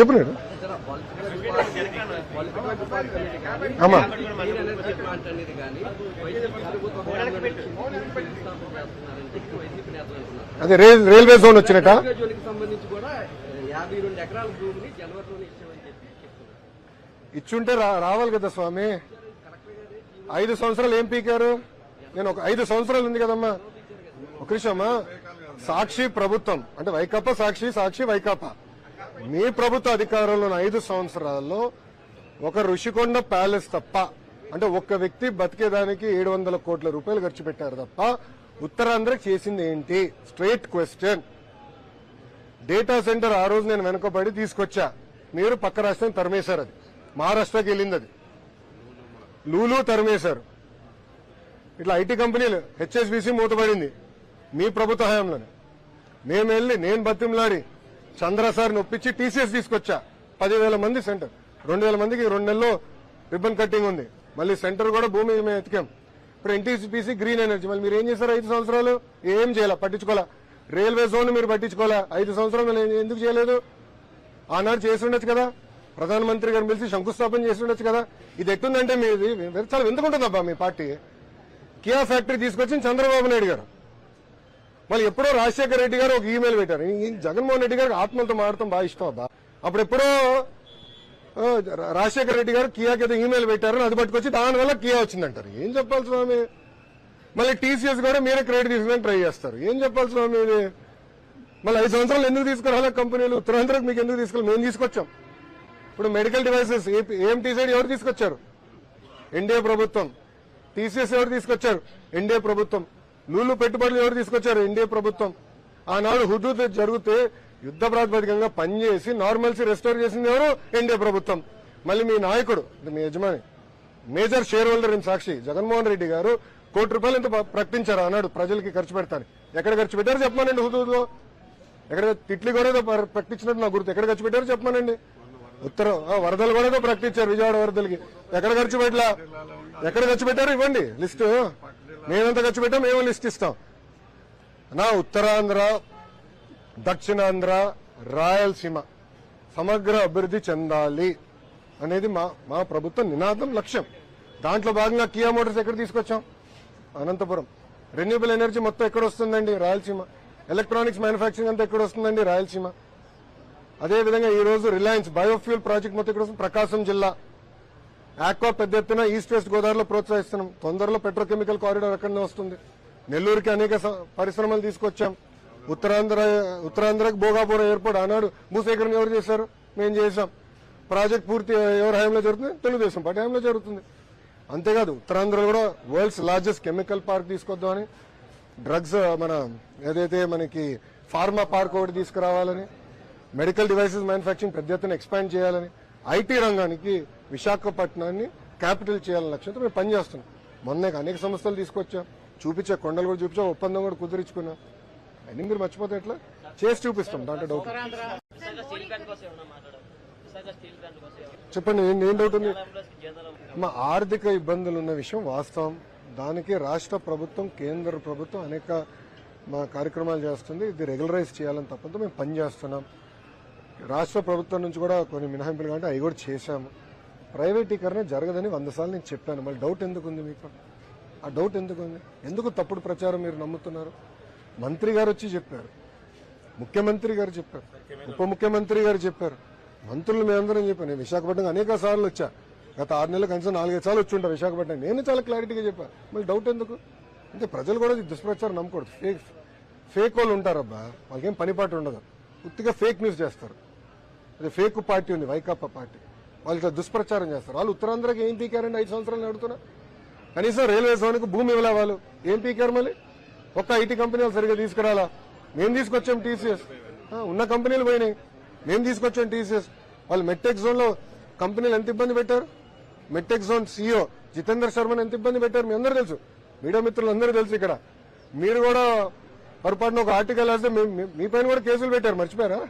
చెప్పినాడు అమ్మా. అదే రైల్ రైల్వే జోన్ వచ్చినట్ట? ఇచ్చుంటే రావాలి కదా స్వామి. ఐదు సంవత్సరాలు ఏం పీకారు? నేను ఒక ఐదు సంవత్సరాలు ఉంది కదమ్మా. ఒక సాక్షి ప్రభుత్వం. అంటే వైకాపా సాక్షి సాక్షి వైకాపా. మీ ప్రభుత్వ అధికారంలో ఐదు సంవత్సరాల్లో ఒక ఋషికొండ ప్యాలెస్ తప్ప అంటే ఒక్క వ్యక్తి బతికేదానికి ఏడు వందల కోట్ల రూపాయలు ఖర్చు పెట్టారు తప్ప ఉత్తరాంధ్రకి చేసింది ఏంటి? స్ట్రైట్ క్వశ్చన్ డేటా సెంటర్ ఆ రోజు నేను వెనుకబడి తీసుకొచ్చా. మీరు పక్క రాష్ట్రం తరిమేశారు అది. మహారాష్ట్రకి వెళ్ళింది అది. లూలు తరిమేశారు. ఇట్లా ఐటీ కంపెనీలు హెచ్ఎస్బీసీ మూతపడింది మీ ప్రభుత్వ హయాంలోనే. మేము వెళ్ళి నేను బతిమలాడి చంద్ర సార్ ఒప్పించి టీసీఎస్ తీసుకొచ్చా. పదివేల మంది సెంటర్. రెండు వేల మందికి రెండు నెలల్లో రిబ్బన్ కట్టింగ్ ఉంది. మళ్ళీ సెంటర్ కూడా భూమి మేము ఎతికాం. ఇప్పుడు ఎన్టీసీపీసీ గ్రీన్ ఎనర్జీ మళ్ళీ మీరు ఏం చేశారు ఐదు సంవత్సరాలు? ఏం చేయాలా? పట్టించుకోవాలా? రైల్వే జోన్ మీరు పట్టించుకోవాలా? ఐదు సంవత్సరాలు ఎందుకు చేయలేదు? ఆనాడు చేసి ఉండొచ్చు కదా. ప్రధానమంత్రి గారు పిలిచి శంకుస్థాపన చేసి ఉండొచ్చు కదా. ఇది ఎట్టుందంటే మీది చాలా ఎందుకుంటుందబ్బా మీ పార్టీ. కియా ఫ్యాక్టరీ తీసుకొచ్చింది చంద్రబాబు నాయుడు గారు. మళ్ళీ ఎప్పుడో రాజశేఖర రెడ్డి గారు ఒక ఈమెయిల్ పెట్టారు. ఈ జగన్మోహన్ రెడ్డి గారికి ఆత్మలతో మాడటం బాగా ఇష్టం అబ్బా. అప్పుడు ఎప్పుడో రాజశేఖర రెడ్డి గారు కియాకి ఏదో ఈమెయిల్ పెట్టారు అది పట్టుకొచ్చి దానివల్ల కియా వచ్చిందంటారు. ఏం చెప్పాలి స్వామి? మళ్ళీ టీసీఎస్ కూడా మీరే క్రెడిట్ తీసుకుని ట్రై చేస్తారు. ఏం చెప్పాలి స్వామి ఇది? మళ్ళీ ఐదు సంవత్సరాలు ఎందుకు తీసుకురావాలి కంపెనీలు? ఉత్తరాంధ్రకు మీకు ఎందుకు తీసుకెళ్ళి మేము తీసుకొచ్చాం. ఇప్పుడు మెడికల్ డివైసెస్ ఏఎంటీ సైడ్ ఎవరు తీసుకొచ్చారు? ఎన్డీఏ ప్రభుత్వం. టీసీఎస్ ఎవరు తీసుకొచ్చారు? ఎన్డీఏ ప్రభుత్వం. నూలు పెట్టుబడులు ఎవరు తీసుకొచ్చారు? ఎన్డీఏ ప్రభుత్వం. ఆనాడు హుదూద్ జరిగితే యుద్ధ ప్రాతిపదికంగా పనిచేసి నార్మల్సీ రెస్టోర్ చేసింది ఎవరు? ఎన్డీఏ ప్రభుత్వం. మళ్ళీ మీ నాయకుడు మీ యజమాని major share holder in Sakshi Jaganmohan Reddy గారు కోటి రూపాయలు ఎంత ప్రకటించారు? అన్నాడు ప్రజలకి ఖర్చు పెడతాను ఎక్కడ ఖర్చు పెట్టారు చెప్పమానండి హుదూద్లో? ఎక్కడ తిట్లు కూడా ఏదో ప్రకటించినట్టు నా గుర్తు. ఎక్కడ ఖర్చు పెట్టారు చెప్పమానండి? ఉత్తరం ఆ, వరదలు కూడా ఏదో ప్రకటించారు విజయవాడ వరదలకి. ఎక్కడ ఖర్చు పెట్టలా? ఎక్కడ ఖర్చు పెట్టారు ఇవ్వండి లిస్టు. మేమెంత ఖర్చు పెట్టాం మేము లిస్ట్ ఇస్తాం. నా ఉత్తరాంధ్ర దక్షిణాంధ్ర రాయలసీమ సమగ్ర అభివృద్ధి చెందాలి అనేది మా మా ప్రభుత్వ నినాదం లక్ష్యం. దాంట్లో భాగంగా కియా మోటార్స్ ఎక్కడ తీసుకొచ్చాం? అనంతపురం. రెన్యూబుల్ ఎనర్జీ మొత్తం ఎక్కడ వస్తుందండి? రాయలసీమ. ఎలక్ట్రానిక్స్ మ్యానుఫ్యాక్చరింగ్ అంతా ఎక్కడ వస్తుందండి? రాయలసీమ. అదేవిధంగా ఈ రోజు రిలయన్స్ బయోఫ్యూల్ ప్రాజెక్ట్ మొత్తం ఇక్కడ వస్తుంది? ప్రకాశం జిల్లా. ఆక్వా పెద్ద ఎత్తున ఈస్ట్ వెస్ట్ గోదావరిలో ప్రోత్సహిస్తున్నాం. తొందరలో పెట్రోకెమికల్ కారిడార్ అక్కడనే వస్తుంది. నెల్లూరుకి అనేక పరిశ్రమలు తీసుకొచ్చాం. ఉత్తరాంధ్ర ఉత్తరాంధ్రకి భోగాపురం ఎయిర్పోర్ట్ ఆనాడు భూసేకరణ ఎవరు చేశారు? మేము చేశాం. ప్రాజెక్ట్ పూర్తి ఎవరి హయాంలో జరుగుతుంది? తెలుగుదేశం పార్టీ హయాంలో జరుగుతుంది. అంతేకాదు ఉత్తరాంధ్రలో కూడా వరల్డ్స్ లార్జెస్ట్ కెమికల్ పార్క్ తీసుకొద్దామని డ్రగ్స్ మన ఏదైతే మనకి ఫార్మా పార్క్ ఒకటి తీసుకురావాలని మెడికల్ డివైసెస్ మ్యానుఫ్యాక్చరింగ్ పెద్ద ఎత్తున ఎక్స్పాండ్ చేయాలని ఐటీ రంగానికి విశాఖపట్నాన్ని క్యాపిటల్ చేయాలని లక్ష్యంతో మేము పనిచేస్తున్నాం. మొన్న అనేక సంస్థలు తీసుకొచ్చాం. చూపించా కొండలు కూడా చూపించా. ఒప్పందం కూడా కుదిరించుకున్నాం. అన్ని మీరు మర్చిపోతే ఎట్లా? చేసి చూపిస్తాం దాంట్లో డౌట్ చెప్పండి ఏం డౌట్ ఉంది? మా ఆర్థిక ఇబ్బందులు ఉన్న విషయం వాస్తవం. దానికి రాష్ట్ర ప్రభుత్వం కేంద్ర ప్రభుత్వం అనేక మా కార్యక్రమాలు చేస్తుంది. ఇది రెగ్యులరైజ్ చేయాలని తప్పంతో మేము పనిచేస్తున్నాం. రాష్ట్ర ప్రభుత్వం నుంచి కూడా కొన్ని మినహాయింపులు కాబట్టి అవి కూడా చేశాము. ప్రైవేటీకరణ జరగదని వంద సార్లు నేను చెప్పాను. మళ్ళీ డౌట్ ఎందుకు ఉంది మీకు? ఆ డౌట్ ఎందుకు ఉంది ఎందుకు తప్పుడు ప్రచారం మీరు నమ్ముతున్నారు? మంత్రి గారు వచ్చి చెప్పారు. ముఖ్యమంత్రి గారు చెప్పారు. ఉప ముఖ్యమంత్రి గారు చెప్పారు. మంత్రులు మేమందరం చెప్పాను నేను విశాఖపట్నం అనేక సార్లు వచ్చా. గత ఆరు నెలలు కనీసం నాలుగైదు సార్లు వచ్చి ఉంటా విశాఖపట్నం నేను చాలా క్లారిటీగా చెప్పాను మళ్ళీ డౌట్ ఎందుకు? అంటే ప్రజలు కూడా దుష్ప్రచారం నమ్మకూడదు. ఫేక్ ఫేక్ వాళ్ళు ఉంటారబ్బా. వాళ్ళకేం పనిపాటు ఉండదు. పూర్తిగా ఫేక్ న్యూస్ చేస్తారు. అదే ఫేక్ పార్టీ ఉంది వైకాపా పార్టీ. వాళ్ళు ఇట్లా దుష్ప్రచారం చేస్తారు. వాళ్ళు ఉత్తరాంధ్రకి ఏం పీకారండి ఐదు సంవత్సరాలు నడుతున్నా కనీసం రైల్వే జోన్కి భూమి ఇవ్వలే వాళ్ళు ఏం పీకారు మళ్ళీ? ఒక్క ఐటీ కంపెనీలు సరిగ్గా తీసుకురాలా? మేము తీసుకొచ్చాం టీసీఎస్. ఉన్న కంపెనీలు పోయినాయి. మేము తీసుకొచ్చాం టీసీఎస్. వాళ్ళు మెట్టెక్ జోన్లో కంపెనీలు ఎంత ఇబ్బంది పెట్టారు? మెట్టెక్ జోన్ సీఈఓ జితేందర్ శర్మని ఎంత ఇబ్బంది పెట్టారు? మీ అందరూ తెలుసు. మీడియా మిత్రులు అందరూ తెలుసు ఇక్కడ. మీరు కూడా పొరపాటున ఒక ఆర్టికల్ వేస్తే మీ పైన కూడా కేసులు పెట్టారు. మర్చిపోయారా?